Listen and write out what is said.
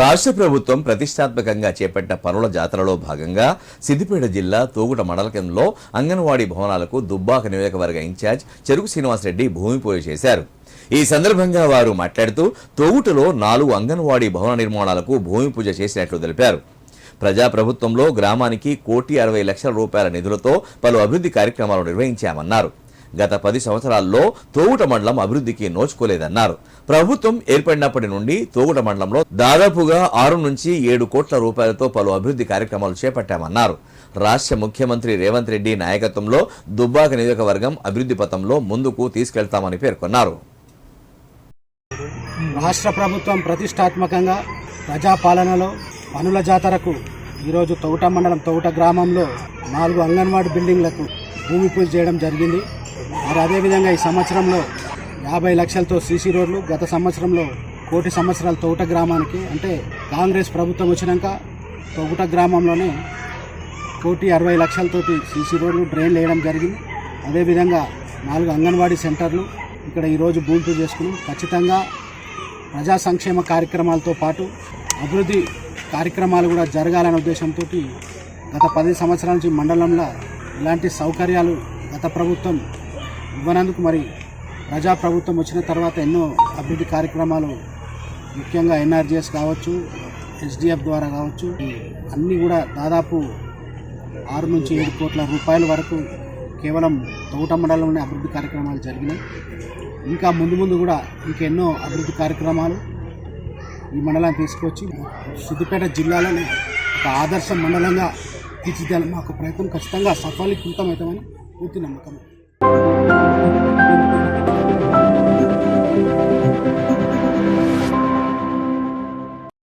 రాష్ట్ర ప్రభుత్వం ప్రతిష్టాత్మకంగా చేపట్టిన పనుల జాతరలో భాగంగా సిద్దిపేట జిల్లా తోగుట మండల కేంద్రంలో అంగన్వాడీ భవనాలకు దుబ్బాక నియోజకవర్గ ఇన్ఛార్జ్ చెరుకు శ్రీనివాసరెడ్డి భూమి పూజ చేశారు. ఈ సందర్భంగా వారు మాట్లాడుతూ తోగుటలో నాలుగు అంగన్వాడీ భవన నిర్మాణాలకు భూమి పూజ చేసినట్లు తెలిపారు. ప్రజాప్రభుత్వంలో గ్రామానికి కోటి అరవై లక్షల రూపాయల నిధులతో పలు అభివృద్ధి కార్యక్రమాలు నిర్వహించామన్నారు. గత పది సంవత్సరాల్లో తోగుట మండలం అభివృద్ధికి నోచుకోలేదన్నారు. ప్రభుత్వం ఏర్పడినప్పటి నుండి తోగుట మండలంలో దాదాపుగా ఆరు నుంచి ఏడు కోట్ల రూపాయలతో పలు అభివృద్ధి కార్యక్రమాలు చేపట్టామన్నారు. రాష్ట్ర ముఖ్యమంత్రి రేవంత్ రెడ్డి నాయకత్వంలో దుబ్బాక నియోజకవర్గం అభివృద్ధి పథంలో ముందుకు తీసుకెళ్తామని పేర్కొన్నారు. రాష్ట్ర ప్రభుత్వం ప్రతిష్టాత్మకంగా ప్రజాపాలనలో పనుల జాతరకు ఈరోజు తౌట మండలం తౌట గ్రామంలో నాలుగు అంగన్వాడీ బిల్డింగ్లకు భూమి పూజ చేయడం జరిగింది. మరి అదేవిధంగా ఈ సంవత్సరంలో యాభై లక్షలతో సీసీ రోడ్లు గత సంవత్సరంలో కోటి సంవత్సరాల తోట గ్రామానికి అంటే కాంగ్రెస్ ప్రభుత్వం వచ్చినాక తోట గ్రామంలోనే కోటి అరవై లక్షలతోటి సీసీ రోడ్లు డ్రైన్లు వేయడం జరిగింది. అదేవిధంగా నాలుగు అంగన్వాడీ సెంటర్లు ఇక్కడ ఈరోజు భూమి పూజ చేసుకున్నాం. ఖచ్చితంగా ప్రజా సంక్షేమ కార్యక్రమాలతో పాటు అభివృద్ధి కార్యక్రమాలు కూడా జరగాలనే ఉద్దేశంతో గత పది సంవత్సరాల నుంచి మండలంలో ఇలాంటి సౌకర్యాలు గత ప్రభుత్వం ఇవ్వనందుకు మరి ప్రజా ప్రభుత్వం వచ్చిన తర్వాత ఎన్నో అభివృద్ధి కార్యక్రమాలు ముఖ్యంగా ఎన్ఆర్జీఎస్ కావచ్చు ఎస్డిఎఫ్ ద్వారా కావచ్చు అన్నీ కూడా దాదాపు ఆరు నుంచి ఏడు కోట్ల రూపాయల వరకు కేవలం తోట మండలంలోనే అభివృద్ధి కార్యక్రమాలు జరిగినాయి. ఇంకా ముందు ముందు కూడా ఇంకెన్నో అభివృద్ధి కార్యక్రమాలు ఈ మండలాన్ని తీసుకొచ్చి సిద్దిపేట జిల్లాలోనే ఒక ఆదర్శ మండలంగా తీర్చిదిద్దాలని మాకు ప్రయత్నం ఖచ్చితంగా సఫలీకృతం అవుతామని పూర్తి నమ్మకం.